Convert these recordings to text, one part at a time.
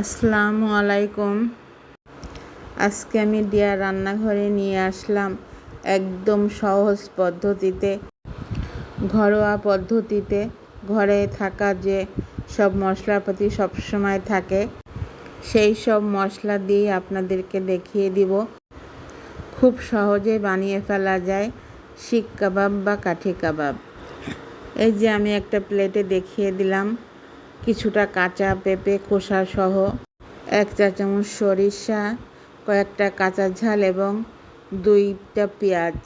আসসালামু আলাইকুম। আজকে আমি ডিয়ার রান্নাঘরে নিয়ে আসলাম একদম সহজ পদ্ধতিতে, ঘরোয়া পদ্ধতিতে, ঘরে থাকা যে সব মশলাপাতি সবসময় থাকে, সেই সব মশলা দিয়ে আপনাদেরকে দেখিয়ে দিব। খুব সহজে বানিয়ে ফেলা যায় শিক কাবাব বা কাঠি কাবাব। এই যে আমি একটা প্লেটে দেখিয়ে দিলাম। কিছুটা কাঁচা পেঁপে, খোসা সহ এক চা চামচ সরিষা, কয়েকটা কাঁচা ঝাল এবং দুইটা পেঁয়াজ।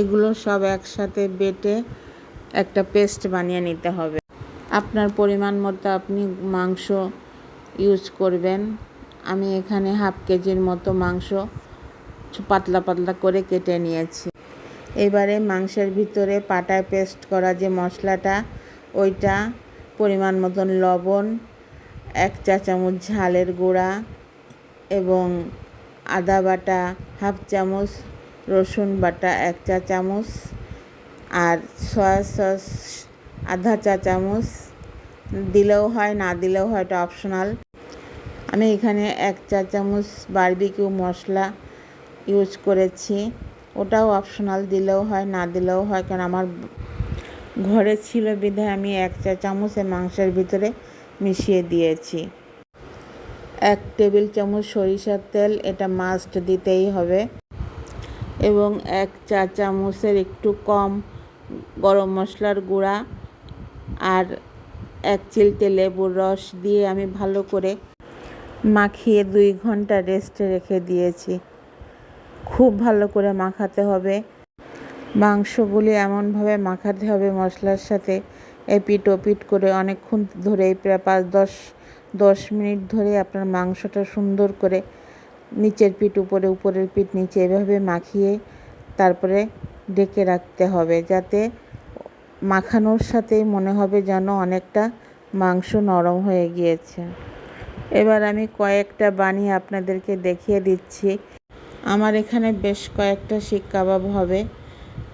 এগুলো সব একসাথে বেটে একটা পেস্ট বানিয়ে নিতে হবে। আপনার পরিমাণ মতো আপনি মাংস ইউজ করবেন। আমি এখানে হাফ কেজির মতো মাংস পাতলা পাতলা করে কেটে নিয়েছি। এবারে মাংসের ভিতরে পাটায় পেস্ট করা যে মশলাটা, ওইটা পরিমাণ মতন লবণ, এক চা চামচ ঝালের গুঁড়া এবং আদা বাটা হাফ চামচ, রসুন বাটা এক চা চামচ আর সয়া সস আধা চা চামচ। দিলেও হয়, না দিলেও হয়, এটা অপশনাল আমি এখানে এক চা চামচ বারবিকিউ মশলা ইউজ করেছি। ওটাও অপশনাল দিলেও হয়, না দিলেও হয়, কারণ আমার ঘরে ছিল বিধায় আমি এক চা চামচে মাংসের ভিতরে মিশিয়ে দিয়েছি। এক টেবিল চামচ সরিষার তেল, এটা মাস্ট দিতেই হবে। এবং এক চা চামচের একটু কম গরম মশলার গুঁড়া আর এক চিলতে লেবুর রস দিয়ে আমি ভালো করে মাখিয়ে দুই ঘণ্টা রেস্টে রেখে দিয়েছি। খুব ভালো করে মাখাতে হবে। মাংসগুলি এমনভাবে মাখাতে হবে মশলার সাথে এপিট ওপিট করে অনেকক্ষণ ধরে, প্রায় পাঁচ, দশ দশ মিনিট ধরে আপনার মাংসটা সুন্দর করে নিচের পিঠ উপরে, উপরের পিঠ নিচে এভাবে মাখিয়ে তারপরে ডেকে রাখতে হবে যাতে মাখানোর সাথেই মনে হবে যেন অনেকটা মাংস নরম হয়ে গিয়েছে। এবার আমি কয়েকটা বানিয়ে আপনাদেরকে দেখিয়ে দিচ্ছি। আমার এখানে বেশ কয়েকটা শিক কাবাব হবে।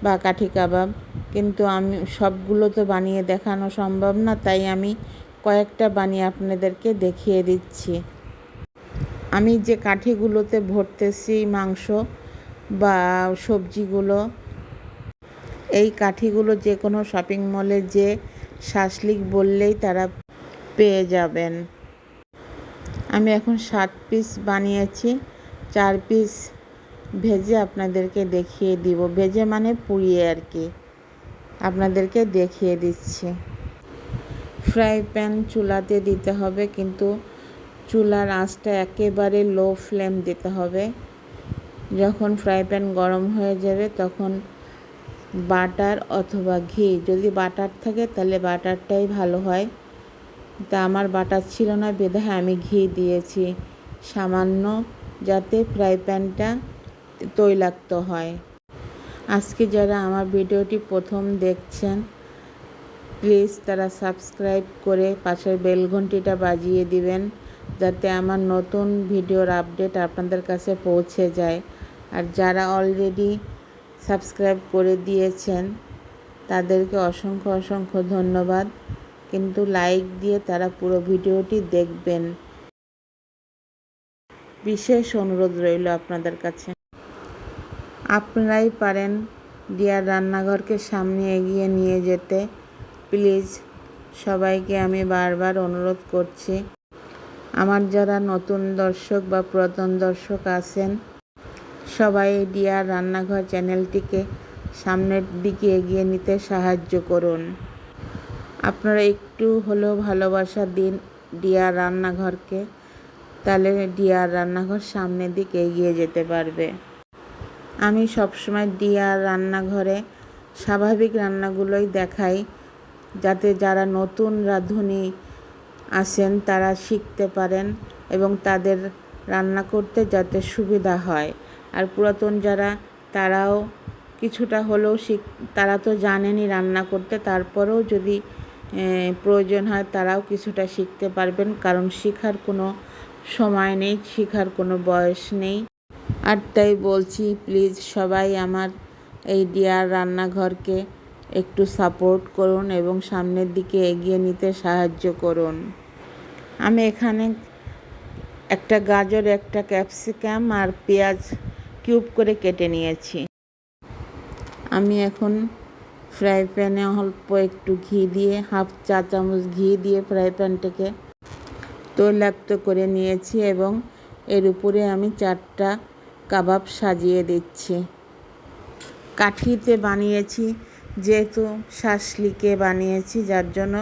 বা কাঠি কাবাব। কিন্তু আমি সবগুলো তো বানিয়ে দেখানো সম্ভব না, তাই আমি কয়েকটা বানিয়ে আপনাদেরকে দেখিয়ে দিচ্ছি। আমি যে কাঠিগুলোতে ভরতেছি মাংস বা সবজিগুলো, এই কাঠিগুলো যে কোনো শপিং মলে যে শাসলিক বললেই তারা পেয়ে যাবেন। আমি এখন সাত পিস বানিয়েছি, চার পিস ভেজে আপনাদেরকে দেখিয়ে দিব। ভেজে মানে পুড়িয়ে আর কি। আপনাদেরকে দেখিয়ে দিচ্ছি। ফ্রাই প্যান চুলাতে দিতে হবে, কিন্তু চুলার আঁচটা একেবারে লো ফ্লেম দিতে হবে। যখন ফ্রাই প্যান গরম হয়ে যাবে, তখন বাটার অথবা ঘি। যদি বাটার থাকে, তাহলে বাটারটাই ভালো হয়। তা আমার বাটার ছিল না বেধায় আমি ঘি দিয়েছি। সামান্য যাতে ফ্রাই প্যানটা তৈলাক্ত হয়। আজকে যারা আমার ভিডিওটি প্রথম দেখছেন, প্লিজ তারা সাবস্ক্রাইব করে পাশের বেল ঘন্টিটা বাজিয়ে দিবেন, যাতে আমার নতুন ভিডিওর আপডেট আপনাদের কাছে পৌঁছে যায়। আর যারা অলরেডি সাবস্ক্রাইব করে দিয়েছেন, তাদেরকে অসংখ্য অসংখ্য ধন্যবাদ। কিন্তু লাইক দিয়ে তারা পুরো ভিডিওটি দেখবেন। বিশেষ অনুরোধ রইল আপনাদের কাছে। আপনারাই পারেন ডিয়ার রান্নাঘরকে সামনে এগিয়ে নিয়ে যেতে। প্লিজ, সবাইকে আমি বারবার অনুরোধ করছি। আমার যারা নতুন দর্শক বা পুরাতন দর্শক আছেন, সবাই ডিয়ার রান্নাঘর চ্যানেলটিকে সামনের দিকে এগিয়ে নিতে সাহায্য করুন। আপনারা একটু হলেও ভালোবাসা দিন ডিয়ার রান্নাঘরকে, তাহলে ডিয়ার রান্নাঘর সামনের দিকে এগিয়ে যেতে পারবে। আমি সবসময় ডিয়ার রান্নাঘরে স্বাভাবিক রান্নাগুলোই দেখাই, যাতে যারা নতুন রাঁধুনি আসেন তারা শিখতে পারেন এবং তাদের রান্না করতে যাতে সুবিধা হয়। আর পুরাতন যারা, তারাও কিছুটা হলেও শিখ, তারা তো জানেনই রান্না করতে, তারপরেও যদি প্রয়োজন হয় তারাও কিছুটা শিখতে পারবেন, কারণ শেখার কোনো সময় নেই, শেখার কোনো বয়স নেই। আর তাই বলছি, প্লিজ সবাই আমার এই ডিয়ার রান্নাঘরকে একটু সাপোর্ট করুন এবং সামনের দিকে এগিয়ে নিতে সাহায্য করুন। আমি এখানে একটা গাজর, একটা ক্যাপসিকাম আর পেঁয়াজ কিউব করে কেটে নিয়েছি। আমি এখন ফ্রাই প্যানে অল্প একটু ঘি দিয়ে, হাফ চা চামচ ঘি দিয়ে ফ্রাই প্যানটাকে তৈলাক্ত করে নিয়েছি এবং এর উপরে আমি চারটা কাবাব সাজিয়ে দিচ্ছি। কাঠিতে বানিয়েছি যেহেতু শাসলিকে বানিয়েছি, যার জন্য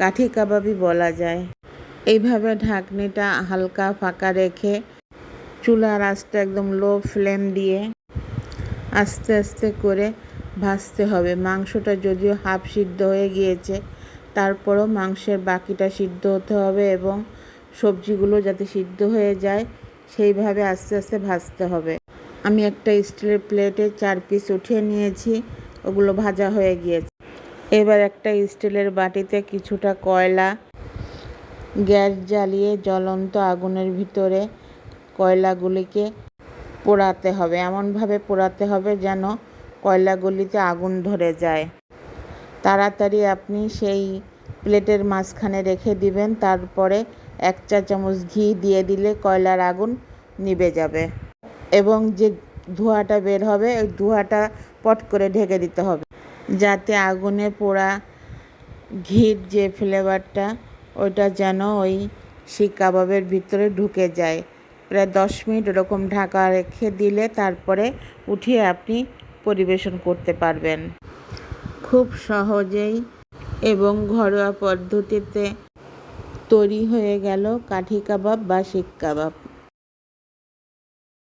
কাঠি কাবাবই বলা যায়। এইভাবে ঢাকনিটা হালকা ফাঁকা রেখে চুলার আঁচটা একদম লো ফ্লেম দিয়ে আস্তে আস্তে করে ভাজতে হবে। মাংসটা যদিও হাফ সিদ্ধ হয়ে গিয়েছে, তারপরও মাংসের বাকিটা সিদ্ধ হতে হবে এবং সবজিগুলো যাতে সিদ্ধ হয়ে যায় সেইভাবে আস্তে আস্তে ভাজতে হবে। আমি একটা স্টিলের প্লেটে চার পিস উঠিয়ে নিয়েছি, ওগুলো ভাজা হয়ে গিয়েছে। এবার একটা স্টিলের বাটিতে কিছুটা কয়লা, গ্যাস জ্বালিয়ে জ্বলন্ত আগুনের ভিতরে কয়লাগুলিকে পোড়াতে হবে। এমনভাবে পোড়াতে হবে যেন কয়লাগুলিতে আগুন ধরে যায়। তাড়াতাড়ি আপনি সেই প্লেটের মাঝখানে রেখে দিবেন, তারপরে এক চা চামচ ঘি দিয়ে দিলে কয়লার আগুন নিভে যাবে। এবং যে ধোঁয়াটা বের হবে, ওই ধোঁয়াটা পট করে ঢেকে দিতে হবে। যাতে আগুনে পোড়া ঘির যে ফ্লেভারটা, ওইটা যেন ওই শিক কাবাবের ভিতরে ঢুকে যায়। প্রায় দশ মিনিট ওরকম ঢাকা রেখে দিলে তারপরে উঠিয়ে আপনি পরিবেশন করতে পারবেন। খুব সহজেই এবং ঘরোয়া পদ্ধতিতে তৈরি হয়ে গেল কাঠি কাবাব বা শিক কাবাব।